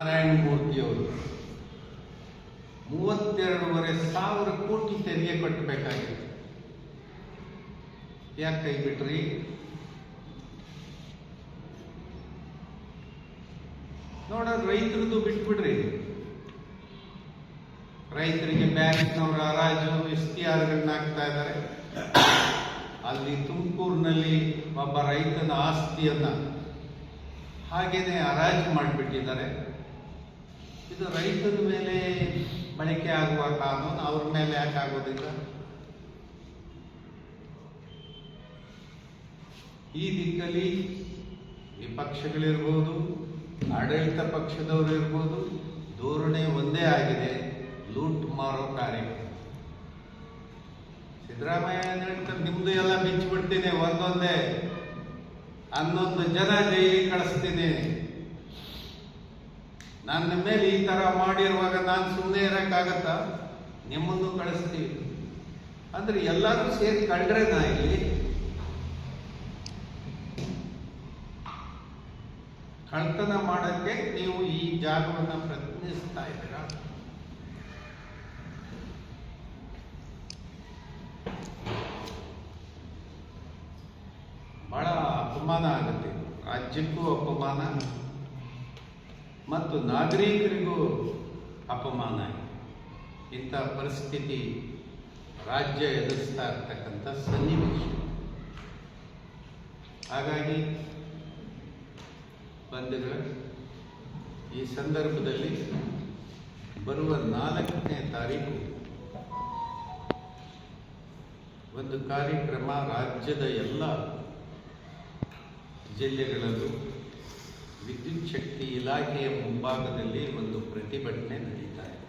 ನಾರಾಯಣ ಮೂರ್ತಿಯವರು. ಮೂವತ್ತೆರಡೂವರೆ ಸಾವಿರ ಕೋಟಿ ತೆರಿಗೆ ಕಟ್ಟಬೇಕಾಗಿತ್ತು. ಯಾಕೆ ಕೈ ಬಿಟ್ರಿ? ನೋಡೋಣ ರೈತರದ್ದು ಬಿಟ್ಬಿಡ್ರಿ. ರೈತರಿಗೆ ಬ್ಯಾಂಕ್ನವರು ಹರಾಜು ಇಸ್ತಿಹಾರಗಳನ್ನ ಹಾಕ್ತಾ ಇದ್ದಾರೆ. ಅಲ್ಲಿ ತುಮಕೂರಿನಲ್ಲಿ ಒಬ್ಬ ರೈತನ ಆಸ್ತಿಯನ್ನ ಹಾಗೇನೆ ಹರಾಜು ಮಾಡಿಬಿಟ್ಟಿದ್ದಾರೆ. ಇದು ರೈತನ ಮೇಲೆ ಬಳಕೆ ಆಗುವ ಕಾನೂನು ಅವ್ರ ಮೇಲೆ ಯಾಕೆ ಆಗೋದಿಲ್ಲ? ಈ ದಿಕ್ಕಲ್ಲಿ ವಿಪಕ್ಷಗಳಿರ್ಬೋದು, ಆಡಳಿತ ಪಕ್ಷದವರು ಇರ್ಬೋದು, ಧೋರಣೆ ಒಂದೇ ಆಗಿದೆ, ಲೂಟ್ ಮಾರೋ ಕಾರ್ಯ. ಸಿದ್ದರಾಮಯ್ಯ ನಿಮ್ದು ಎಲ್ಲ ಬಿಚ್ಚಿಬಿಡ್ತೀನಿ ಒಂದೊಂದೇ. ಹನ್ನೊಂದು ಜನ ಜೈಲಿಗೆ ಕಳಿಸ್ತೀನಿ. ನನ್ನ ಮೇಲೆ ಈ ತರ ಮಾಡಿರುವಾಗ ನಾನು ಸುಮ್ಮನೆ ಇರೋಕ್ಕಾಗತ್ತಾ? ನಿಮ್ಮನ್ನು ಕಳಿಸ್ತೀವಿ. ಅಂದ್ರೆ ಎಲ್ಲರೂ ಸೇರಿ ಕಂಡ್ರೆ ನಾ ಇಲ್ಲಿ. ಕಳ್ತನ ಮಾಡಕ್ಕೆ ನೀವು ಈ ಜಾಗವನ್ನು ಪ್ರಯತ್ನಿಸ್ತಾ ಇದ್ದೀರಾ? ಬಹಳ ಅಪಮಾನ ಆಗುತ್ತೆ. ರಾಜ್ಯಕ್ಕೂ ಅಪಮಾನ. ಮತ್ತು ನಾಗರಿಕರಿಗೂ ಅಪಮಾನ ಇಂಥ ಪರಿಸ್ಥಿತಿ ರಾಜ್ಯ ಎದುರಿಸ್ತಾ ಇರ್ತಕ್ಕಂಥ ಸನ್ನಿವೇಶ. ಹಾಗಾಗಿ ಬಂಧುಗಳ, ಈ ಸಂದರ್ಭದಲ್ಲಿ ಬರುವ ನಾಲ್ಕನೇ ತಾರೀಕು ಒಂದು ಕಾರ್ಯಕ್ರಮ ರಾಜ್ಯದ ಎಲ್ಲ ಜಿಲ್ಲೆಗಳಲ್ಲೂ ವಿದ್ಯುತ್ ಶಕ್ತಿ ಇಲಾಖೆಯ ಮುಂಭಾಗದಲ್ಲಿ ಒಂದು ಪ್ರತಿಭಟನೆ ನಡೀತಾ ಇದೆ.